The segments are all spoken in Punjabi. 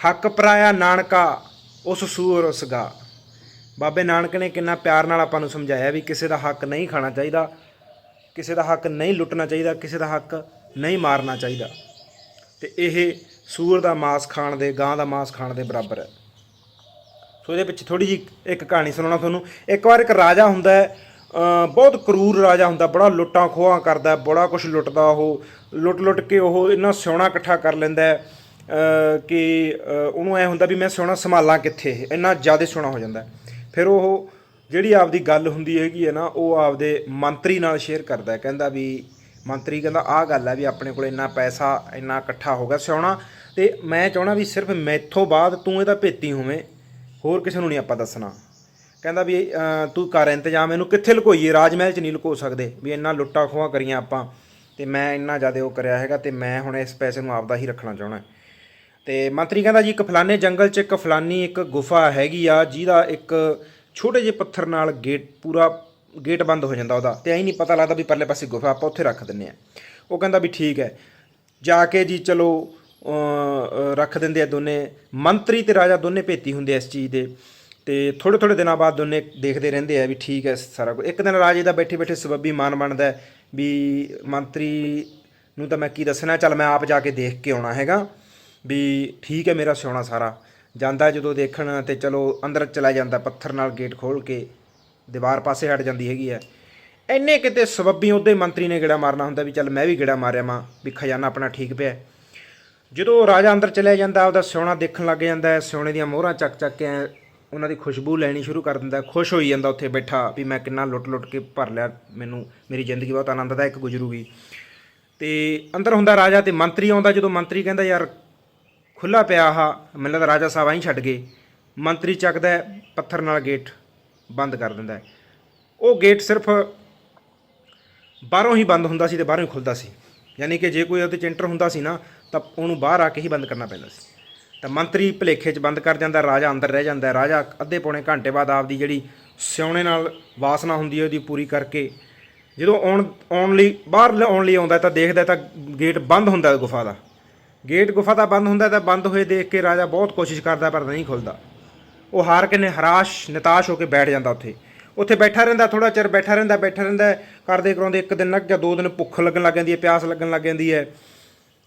ਹੱਕ ਪਰਾਇਆ ਨਾਨਕਾ, ਉਸ ਸੂਰ ਉਸਗਾ ਬਾਬੇ ਨਾਨਕ ਨੇ ਕਿੰਨਾ ਪਿਆਰ ਨਾਲ ਆਪਾਂ ਨੂੰ ਸਮਝਾਇਆ ਵੀ ਕਿਸੇ ਦਾ ਹੱਕ ਨਹੀਂ ਖਾਣਾ ਚਾਹੀਦਾ, ਕਿਸੇ ਦਾ ਹੱਕ ਨਹੀਂ ਲੁੱਟਣਾ ਚਾਹੀਦਾ, ਕਿਸੇ ਦਾ ਹੱਕ ਨਹੀਂ ਮਾਰਨਾ ਚਾਹੀਦਾ। ਤੇ ਇਹ ਸੂਰ ਦਾ ਮਾਸ ਖਾਣ ਦੇ, ਗਾਂ ਦਾ ਮਾਸ ਖਾਣ ਦੇ ਬਰਾਬਰ ਹੈ। ਸੋ ਇਹਦੇ ਵਿੱਚ ਥੋੜੀ ਜੀ ਇੱਕ ਕਹਾਣੀ ਸੁਣਾਉਣਾ ਤੁਹਾਨੂੰ। ਇੱਕ ਵਾਰ ਇੱਕ ਰਾਜਾ ਹੁੰਦਾ ਹੈ ਬਹੁਤ ਕਰੂਰ ਰਾਜਾ ਹੁੰਦਾ, ਬੜਾ ਲੁੱਟਾਂ ਖੋਹਾਂ ਕਰਦਾ, ਬੜਾ ਕੁਝ ਲੁੱਟਦਾ ਉਹ। ਲੁੱਟ ਲੁੱਟ ਕੇ ਉਹ ਇੰਨਾ ਸੋਨਾ ਇਕੱਠਾ ਕਰ ਲੈਂਦਾ ਹੈ। ਕਿ ਉਹਨੂੰ ਐ ਹੁੰਦਾ ਵੀ ਮੈਂ ਸੋਨਾ ਸੰਭਾਲਾਂ ਕਿੱਥੇ? ਇੰਨਾ ਜ਼ਿਆਦਾ ਸੋਨਾ ਹੋ ਜਾਂਦਾ। ਫਿਰ ਉਹ ਜਿਹੜੀ ਆਪਦੀ ਗੱਲ ਹੁੰਦੀ ਹੈਗੀ ਹੈ ਨਾ, ਉਹ ਆਪਦੇ ਮੰਤਰੀ ਨਾਲ ਸ਼ੇਅਰ ਕਰਦਾ ਕਹਿੰਦਾ ਵੀ, ਮੰਤਰੀ ਕਹਿੰਦਾ, ਆਹ ਗੱਲ ਹੈ ਵੀ ਆਪਣੇ ਕੋਲ ਇੰਨਾ ਪੈਸਾ, ਇੰਨਾ ਇਕੱਠਾ ਹੋ ਗਿਆ ਸੋਨਾ ਤੇ ਮੈਂ ਚਾਹਣਾ ਵੀ ਸਿਰਫ ਮੈਥੋਂ ਬਾਅਦ ਤੂੰ ਇਹਦਾ ਭੇਤੀ ਹੋਵੇਂ, ਹੋਰ ਕਿਸੇ ਨੂੰ ਨਹੀਂ ਆਪਾਂ ਦੱਸਣਾ। ਕਹਿੰਦਾ ਵੀ ਤੂੰ ਕਰ ਇੰਤਜ਼ਾਮ, ਇਹਨੂੰ ਕਿੱਥੇ ਲੁਕੋਈਏ? ਰਾਜ ਮਹਿਲ 'ਚ ਨਹੀਂ ਲੁਕੋ ਸਕਦੇ ਵੀ ਇੰਨਾ ਲੁੱਟਾ ਖੋਹਾਂ ਕਰੀਆਂ ਆਪਾਂ ਤੇ ਮੈਂ ਇੰਨਾ ਜ਼ਿਆਦਾ ਉਹ ਕਰਿਆ ਹੈਗਾ ਤੇ ਮੈਂ ਹੁਣ ਇਸ ਪੈਸੇ ਨੂੰ ਆਪਦਾ ਹੀ ਰੱਖਣਾ ਚਾਹਣਾ ਤੇ ਮੰਤਰੀ ਕਹਿੰਦਾ ਜੀ, ਇੱਕ ਫਲਾਣੇ ਜੰਗਲ 'ਚ ਇੱਕ ਫਲਾਨੀ ਇੱਕ ਗੁਫਾ ਹੈਗੀ ਆ, ਜਿਹਦਾ ਇੱਕ ਛੋਟੇ ਜਿਹੇ ਪੱਥਰ ਨਾਲ ਗੇਟ ਪੂਰਾ ਗੇਟ ਬੰਦ ਹੋ ਜਾਂਦਾ ਉਹਦਾ। ਤੇ ਐਂ ਨਹੀਂ ਪਤਾ ਲੱਗਦਾ ਵੀ ਪਰਲੇ ਪਾਸੇ ਗੁਫਾ ਆਪਾਂ ਉੱਥੇ ਰੱਖ ਦਿੰਨੇ ਆ। ਉਹ ਕਹਿੰਦਾ ਵੀ ਠੀਕ ਹੈ। ਜਾ ਕੇ ਜੀ ਚਲੋ ਰੱਖ ਦਿੰਦੇ ਆ ਦੋਨੇ। ਮੰਤਰੀ ਤੇ ਰਾਜਾ ਦੋਨੇ ਭੇਤੀ ਹੁੰਦੇ ਇਸ ਚੀਜ਼ ਦੇ। ਤੇ ਥੋੜੇ ਥੋੜੇ ਦਿਨਾਂ ਬਾਅਦ ਦੋਨੇ ਦੇਖਦੇ ਰਹਿੰਦੇ ਆ ਵੀ ਠੀਕ ਹੈ ਸਾਰਾ ਕੁਝ। ਇੱਕ ਦਿਨ ਰਾਜੇ ਦਾ ਬੈਠੇ ਬੈਠੇ ਸਬੱਬੀ ਮਾਨ ਬਣਦਾ ਵੀ ਮੰਤਰੀ ਨੂੰ ਤਾਂ ਮੈਂ ਕੀ ਦੱਸਣਾ, ਚੱਲ ਮੈਂ ਆਪ ਜਾ ਕੇ ਦੇਖ ਕੇ ਆਉਣਾ ਹੈਗਾ। ਵੀ ਠੀਕ ਹੈ ਮੇਰਾ ਸਿਉਣਾ ਸਾਰਾ। ਜਾਂਦਾ ਜਦੋਂ ਦੇਖਣ ਤੇ ਚਲੋ ਅੰਦਰ ਚਲਾ ਜਾਂਦਾ, ਪੱਥਰ ਨਾਲ ਗੇਟ ਖੋਲ ਕੇ ਦੀਵਾਰ ਪਾਸੇ ਹਟ ਜਾਂਦੀ ਹੈਗੀ ਹੈ। ਇੰਨੇ ਕਿਤੇ ਸਬੱਬੀ ਉਹਦੇ ਮੰਤਰੀ ਨੇ ਗੇੜਾ ਮਾਰਨਾ ਹੁੰਦਾ ਵੀ ਚੱਲ ਮੈਂ ਵੀ ਗੇੜਾ ਮਾਰਿਆ ਮਾਂ ਵੀ ਖਜ਼ਾਨਾ ਆਪਣਾ ਠੀਕ ਪਿਆ। ਜਦੋਂ ਰਾਜਾ ਅੰਦਰ ਚਲਿਆ ਜਾਂਦਾ ਉਹਦਾ ਸਿਉਣਾ ਦੇਖਣ ਲੱਗ ਜਾਂਦਾ ਹੈ, ਸਿਉਣੇ ਦੀਆਂ ਮੋਹਰਾਂ ਚੱਕ ਚੱਕ ਕੇ ਉਹਨਾਂ ਦੀ ਖੁਸ਼ਬੂ ਲੈਣੀ ਸ਼ੁਰੂ ਕਰ ਦਿੰਦਾ, ਖੁਸ਼ ਹੋਈ ਜਾਂਦਾ ਉੱਥੇ ਬੈਠਾ ਵੀ ਮੈਂ ਕਿੰਨਾ ਲੁੱਟ ਲੁੱਟ ਕੇ ਭਰ ਲਿਆ, ਮੈਨੂੰ ਮੇਰੀ ਜ਼ਿੰਦਗੀ ਬਹੁਤ ਆਨੰਦਦਾਇਕ ਗੁਜ਼ਰੂਗੀ। ਤੇ ਅੰਦਰ ਹੁੰਦਾ ਰਾਜਾ ਤੇ ਮੰਤਰੀ ਆਉਂਦਾ, ਜਦੋਂ ਮੰਤਰੀ ਕਹਿੰਦਾ, ਯਾਰ ਖੁੱਲਾ ਪਿਆ ਆਹ, ਮੈਨੂੰ ਲੱਗਦਾ ਰਾਜਾ ਸਾਹਿਬ ਆਹੀਂ ਛੱਡ ਗਏ। ਮੰਤਰੀ ਚੱਕਦਾ ਪੱਥਰ ਨਾਲ ਗੇਟ ਬੰਦ ਕਰ ਦਿੰਦਾ ਉਹ ਗੇਟ ਸਿਰਫ ਬਾਹਰੋਂ ਹੀ ਬੰਦ ਹੁੰਦਾ ਸੀ ਤੇ ਬਾਹਰੋਂ ਹੀ ਖੁੱਲਦਾ ਸੀ। ਯਾਨੀ ਕਿ ਜੇ ਕੋਈ ਉਹਦੇ ਚ ਐਂਟਰ ਹੁੰਦਾ ਸੀ ਨਾ, ਤਾਂ ਉਹਨੂੰ ਬਾਹਰ ਆ ਕੇ ਹੀ ਬੰਦ ਕਰਨਾ ਪੈਂਦਾ ਸੀ। ਤਾਂ ਮੰਤਰੀ ਭਲੇਖੇ 'ਚ ਬੰਦ ਕਰ ਜਾਂਦਾ, ਰਾਜਾ ਅੰਦਰ ਰਹਿ ਜਾਂਦਾ ਰਾਜਾ ਅੱਧੇ ਪੌਣੇ ਘੰਟੇ ਬਾਅਦ ਆਪਦੀ ਜਿਹੜੀ ਸਿਉਣੇ ਨਾਲ ਵਾਸਨਾ ਹੁੰਦੀ ਹੈ, ਉਹਦੀ ਪੂਰੀ ਕਰਕੇ ਜਦੋਂ ਆਉਣ ਆਉਣ ਲਈ, ਬਾਹਰ ਆਉਣ ਲਈ ਆਉਂਦਾ ਤਾਂ ਦੇਖਦਾ ਤਾਂ ਗੇਟ ਬੰਦ ਹੁੰਦਾ ਗੁਫਾ ਦਾ। ਗੇਟ ਗੁਫਾ ਦਾ ਬੰਦ ਹੁੰਦਾ ਤਾਂ ਬੰਦ ਹੋਏ ਦੇਖ ਕੇ ਰਾਜਾ ਬਹੁਤ ਕੋਸ਼ਿਸ਼ ਕਰਦਾ ਪਰ ਨਹੀਂ ਖੁੱਲਦਾ। ਉਹ ਹਾਰ ਕੇ ਨੇ ਹਰਾਸ਼ ਨਿਤਾਸ਼ ਹੋ ਕੇ ਬੈਠ ਜਾਂਦਾ ਉੱਥੇ। ਉੱਥੇ ਬੈਠਾ ਰਹਿੰਦਾ ਥੋੜਾ ਚਿਰ ਬੈਠਾ ਰਹਿੰਦਾ ਬੈਠਾ ਰਹਿੰਦਾ ਕਰਦੇ ਕਰਾਉਂਦੇ ਇੱਕ ਦਿਨ ਲੱਗ ਗਿਆ ਦੋ ਦਿਨ ਭੁੱਖ ਲੱਗਣ ਲੱਗ ਜਾਂਦੀ ਹੈ, ਪਿਆਸ ਲੱਗਣ ਲੱਗ ਜਾਂਦੀ ਹੈ।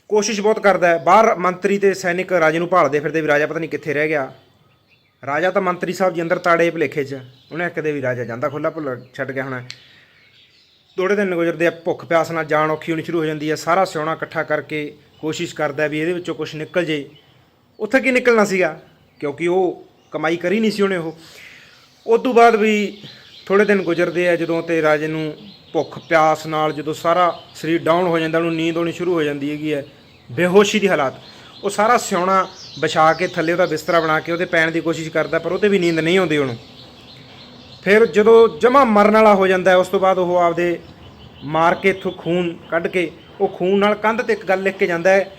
ਕੋਸ਼ਿਸ਼ ਬਹੁਤ ਕਰਦਾ ਹੈ। ਬਾਹਰ ਮੰਤਰੀ ਤੇ ਸੈਨਿਕ ਰਾਜੇ ਨੂੰ ਭਾਲਦੇ ਫਿਰਦੇ ਵੀ ਰਾਜਾ ਪਤਾ ਨਹੀਂ ਕਿੱਥੇ ਰਹਿ ਗਿਆ। ਰਾਜਾ ਤਾਂ ਮੰਤਰੀ ਸਾਹਿਬ ਜੀ ਅੰਦਰ ਤਾੜੇ ਭਲੇਖੇ 'ਚ। ਉਹਨੇ ਕਦੇ ਵੀ ਰਾਜਾ ਜਾਂਦਾ ਖੁੱਲਾ ਭੁੱਲਾ ਛੱਡ ਗਿਆ ਹੋਣਾ। ਥੋੜੇ ਦਿਨ ਗੁਜ਼ਰਦੇ ਆ, ਭੁੱਖ ਪਿਆਸ ਨਾਲ ਜਾਨ ਔਖੀ ਹੋਣੀ ਸ਼ੁਰੂ ਹੋ ਜਾਂਦੀ ਹੈ। ਸਾਰਾ ਸਿਉਣਾ ਇਕੱਠਾ ਕਰਕੇ ਕੋਸ਼ਿਸ਼ ਕਰਦਾ ਵੀ ਇਹਦੇ ਵਿੱਚੋਂ ਕੁਝ ਨਿਕਲ ਜੇ। ਉੱਥੇ ਕੀ ਨਿਕਲਣਾ ਸੀਗਾ? ਕਿਉਂਕਿ ਉਹ ਕਮਾਈ ਕਰੀ ਨਹੀਂ ਸੀ ਉਹਨੇ ਉਹ। ਉਸ ਤੋਂ ਬਾਅਦ ਵੀ ਥੋੜੇ ਦਿਨ ਗੁਜ਼ਰਦੇ ਆ, ਜਦੋਂ ਤੇ ਰਾਜੇ ਨੂੰ ਭੁੱਖ, ਪਿਆਸ ਨਾਲ ਜਦੋਂ ਸਾਰਾ ਸਰੀਰ ਡਾਊਨ ਹੋ ਜਾਂਦਾ, ਉਹਨੂੰ ਨੀਂਦ ਆਉਣੀ ਸ਼ੁਰੂ ਹੋ ਜਾਂਦੀ ਹੈਗੀ ਹੈ। ਬੇਹੋਸ਼ੀ ਦੀ ਹਾਲਾਤ। ਉਹ ਸਾਰਾ ਸਿਉਣਾ ਵਿਛਾ ਕੇ ਥੱਲੇ ਉਹਦਾ ਬਿਸਤਰਾ ਬਣਾ ਕੇ ਉਹਦੇ ਪੈਣ ਦੀ ਕੋਸ਼ਿਸ਼ ਕਰਦਾ, ਪਰ ਉਹਤੇ ਵੀ ਨੀਂਦ ਨਹੀਂ ਆਉਂਦੀ ਉਹਨੂੰ। ਫਿਰ ਜਦੋਂ ਜਮਾ ਮਰਨ ਵਾਲਾ ਹੋ ਜਾਂਦਾ, ਉਸ ਤੋਂ ਬਾਅਦ ਉਹ ਆਪਦੇ ਮਾਰ ਕੇ ਇੱਥੋਂ ਖੂਨ ਕੱਢ ਕੇ ਉਹ ਖੂਨ ਨਾਲ ਕੰਧ ਤੇ ਇੱਕ ਗੱਲ ਲਿਖ ਕੇ ਜਾਂਦਾ ਹੈ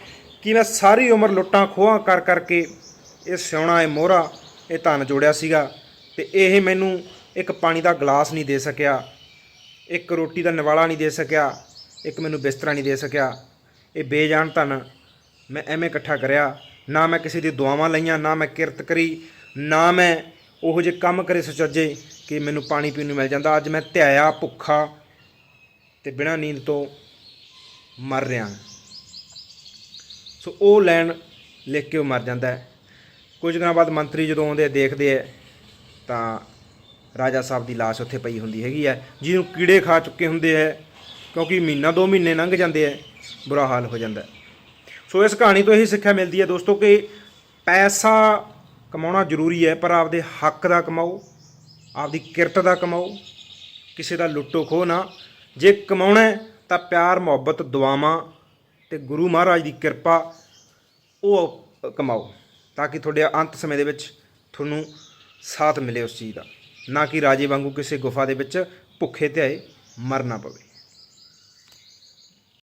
ਕਿ ਮੈਂ ਸਾਰੀ ਉਮਰ ਲੁੱਟਾਂ ਖੋਹਾਂ ਕਰ ਕਰਕੇ ਇਹ ਸਿਉਣਾ, ਇਹ ਮੋਹਰਾ, ਇਹ ਧਨ ਜੋੜਿਆ ਸੀਗਾ ਤੇ ਇਹ ਮੈਨੂੰ ਇੱਕ ਪਾਣੀ ਦਾ ਗਲਾਸ ਨਹੀਂ ਦੇ ਸਕਿਆ, ਇੱਕ ਰੋਟੀ ਦਾ ਨਿਵਾਲਾ ਨਹੀਂ ਦੇ ਸਕਿਆ, ਇੱਕ ਮੈਨੂੰ ਬਿਸਤਰਾ ਨਹੀਂ ਦੇ ਸਕਿਆ। ਇਹ ਬੇਜਾਨ ਧਨ ਮੈਂ ਐਵੇਂ ਇਕੱਠਾ ਕਰਿਆ, ਨਾ ਮੈਂ ਕਿਸੇ ਦੀ ਦੁਆਵਾਂ ਲਈਆਂ, ਨਾ ਮੈਂ ਕਿਰਤ ਕਰੀ, ਨਾ ਮੈਂ ਉਹੋ ਜਿਹੇ ਕੰਮ ਕਰੇ ਸੁਚੱਜੇ ਕਿ ਮੈਨੂੰ ਪਾਣੀ ਪੀਣ ਨੂੰ ਮਿਲ ਜਾਂਦਾ। ਅੱਜ ਮੈਂ ਧਿਆਇਆ, ਭੁੱਖਾ ਤੇ ਬਿਨਾਂ ਨੀਂਦ ਤੋਂ ਮਰ ਰਿਹਾ ਸੋ ਉਹ ਲੈਣ ਲਿਖ ਕੇ ਉਹ ਮਰ ਜਾਂਦਾ ਕੁਝ ਦਿਨਾਂ ਬਾਅਦ ਮੰਤਰੀ ਜਦੋਂ ਆਉਂਦੇ ਦੇਖਦੇ ਆ, ਤਾਂ ਰਾਜਾ ਸਾਹਿਬ ਦੀ ਲਾਸ਼ ਉੱਥੇ ਪਈ ਹੁੰਦੀ ਹੈਗੀ ਹੈ ਜਿਹਨੂੰ ਕੀੜੇ ਖਾ ਚੁੱਕੇ ਹੁੰਦੇ ਹੈ ਕਿਉਂਕਿ ਮਹੀਨਾ ਦੋ ਮਹੀਨੇ ਲੰਘ ਜਾਂਦੇ ਹੈ ਬੁਰਾ ਹਾਲ ਹੋ ਜਾਂਦਾ ਸੋ ਇਸ ਕਹਾਣੀ ਤੋਂ ਇਹੀ ਸਿੱਖਿਆ ਮਿਲਦੀ ਹੈ ਦੋਸਤੋ ਕਿ ਪੈਸਾ ਕਮਾਉਣਾ ਜ਼ਰੂਰੀ ਹੈ, ਪਰ ਆਪਦੇ ਹੱਕ ਦਾ ਕਮਾਓ, ਆਪਦੀ ਕਿਰਤ ਦਾ ਕਮਾਓ, ਕਿਸੇ ਦਾ ਲੁੱਟੋ ਖੋ ਨਾ। ਜੇ ਕਮਾਉਣਾ ਤਾਂ ਪਿਆਰ, ਮੁਹੱਬਤ, ਦੁਆਵਾਂ ਤੇ ਗੁਰੂ ਮਹਾਰਾਜ ਦੀ ਕਿਰਪਾ ਉਹ ਕਮਾਓ ਤਾਂ ਕਿ ਤੁਹਾਡੇ ਅੰਤ ਸਮੇਂ ਦੇ ਵਿੱਚ ਤੁਹਾਨੂੰ ਸਾਥ ਮਿਲੇ ਉਸ ਚੀਜ਼ ਦਾ। ਨਾ ਕਿ ਰਾਜੇ ਵਾਂਗੂ ਕਿਸੇ ਗੁਫਾ ਦੇ ਵਿੱਚ ਭੁੱਖੇ ਧਿਆਏ ਮਰਨਾ ਪਵੇ।